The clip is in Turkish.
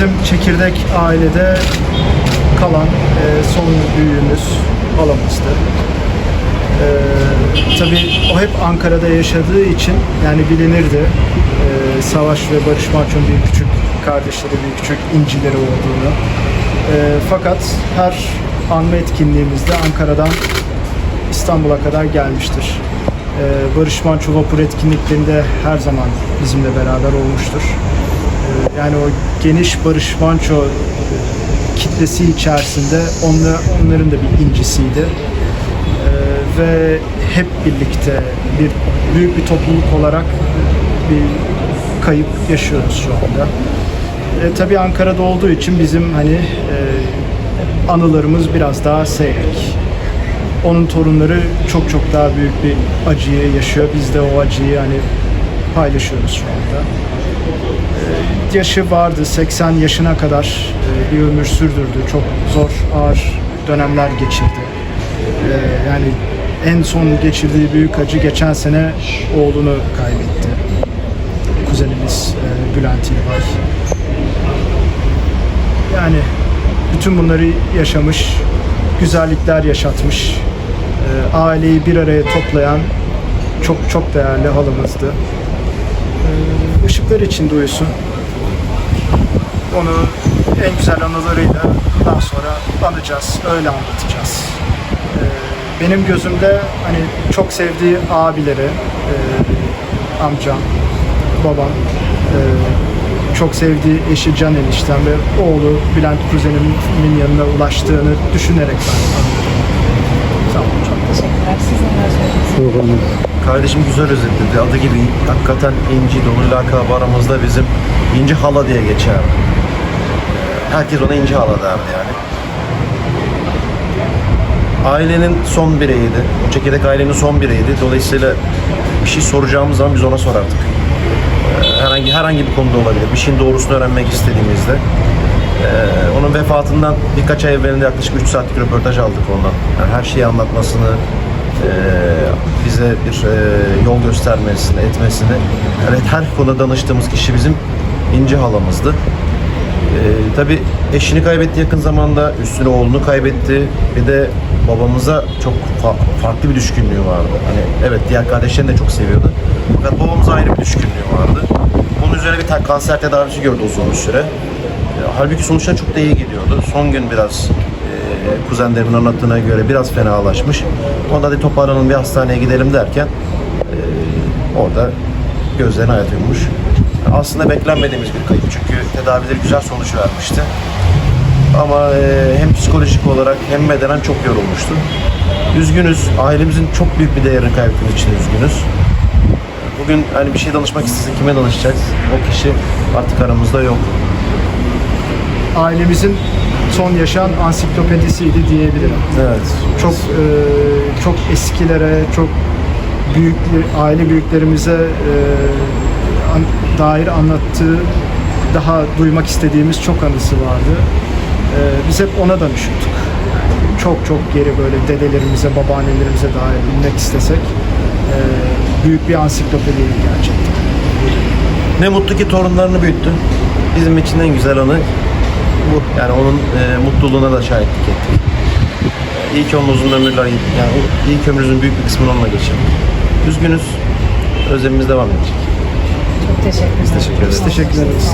bizim çekirdek ailede kalan e, son büyüğümüz halamızdı. E, tabii o hep Ankara'da yaşadığı için yani bilinirdi. E, Savaş ve Barış Manço'nun bir küçük kardeşleri, bir küçük incileri olduğunu. E, fakat her anma etkinliğimizde Ankara'dan İstanbul'a kadar gelmiştir. Ee, Barış Manço Vapur etkinliklerinde her zaman bizimle beraber olmuştur. Yani o geniş Barış Manço kitlesi içerisinde onla, onların da bir incisiydi. Ee, Ve hep birlikte bir büyük bir topluluk olarak bir kayıp yaşıyoruz şu anda. E, tabii Ankara'da olduğu için bizim hani e, anılarımız biraz daha seyrek. Onun torunları çok çok daha büyük bir acıyı yaşıyor. Biz de o acıyı hani paylaşıyoruz şu anda. Yaşı vardı 80 yaşına kadar e, bir ömür sürdürdü. Çok zor, ağır dönemler geçirdi. Ee, yani en son geçirdiği büyük acı geçen sene oğlunu kaybetti. Kuzenimiz e, Bülent İlbay. Yani bütün bunları yaşamış, güzellikler yaşatmış, e, aileyi bir araya toplayan çok çok değerli halımızdı. E, ışıklar içinde uyusun. Onu en güzel anılarıyla daha sonra anacağız, öyle anlatacağız. E, benim gözümde hani çok sevdiği abileri, e, amcam, babam, e, çok sevdiği eşi Can eniştem ve oğlu Bülent kuzenimin yanına ulaştığını düşünerek ben anlıyorum. Tamam, çok Teşekkürler. Siz neler söyleyeceksiniz? Kardeşim güzel özetledi. Adı gibi hakikaten İnci dolu lakabı aramızda bizim İnci Hala diye geçer. Herkes ona İnci Hala derdi yani. Ailenin son bireyiydi. O çekirdek ailenin son bireyiydi. Dolayısıyla bir şey soracağımız zaman biz ona sorardık. Ee, Herhangi herhangi bir konuda olabilir. Bir şeyin doğrusunu öğrenmek istediğimizde. Ee, onun vefatından birkaç ay evvelinde yaklaşık 3 saatlik röportaj aldık ondan. Yani her şeyi anlatmasını, bize bir e, yol göstermesini, etmesini. Yani her konuda danıştığımız kişi bizim İnci halamızdı. Ee, tabii eşini kaybetti yakın zamanda, üstüne oğlunu kaybetti. Bir de babamıza çok fa- farklı bir düşkünlüğü vardı. Hani evet diğer kardeşlerini de çok seviyordu. Fakat babamıza ayrı bir düşkünlüğü vardı. Bunun üzerine bir tane kanser tedavisi gördü uzun bir süre. Ee, halbuki sonuçta çok da iyi gidiyordu. Son gün biraz e, kuzenlerimin anlattığına göre biraz fenalaşmış. Onda da toparlanalım bir hastaneye gidelim derken e, orada gözlerine hayat yummuş. Aslında beklenmediğimiz bir kayıp çünkü tedavileri güzel sonuç vermişti. Ama e, hem psikolojik olarak hem bedenen çok yorulmuştu. Üzgünüz. Ailemizin çok büyük bir değerini kaybettiğimiz için üzgünüz. Bugün hani bir şey danışmak istesek kime danışacağız? O kişi artık aramızda yok. Ailemizin son yaşayan ansiklopedisiydi diyebilirim. Evet. Çok e, çok eskilere, çok büyük aile büyüklerimize e, an- dair anlattığı, daha duymak istediğimiz çok anısı vardı. E, biz hep ona danışıyorduk. Yani çok çok geri böyle dedelerimize, babaannelerimize dair bilmek istesek e, büyük bir ansiklopediydi gerçekten. Ne mutlu ki torunlarını büyüttü. Bizim için en güzel anı bu. Yani onun e, mutluluğuna da şahitlik ettik. İyi ki onun uzun ömürler, yani ki ömrümüzün büyük bir kısmını onunla geçirdik. Üzgünüz. Özlemimiz devam edecek. Çok. Teşekkür ederiz. Biz teşekkür ederiz.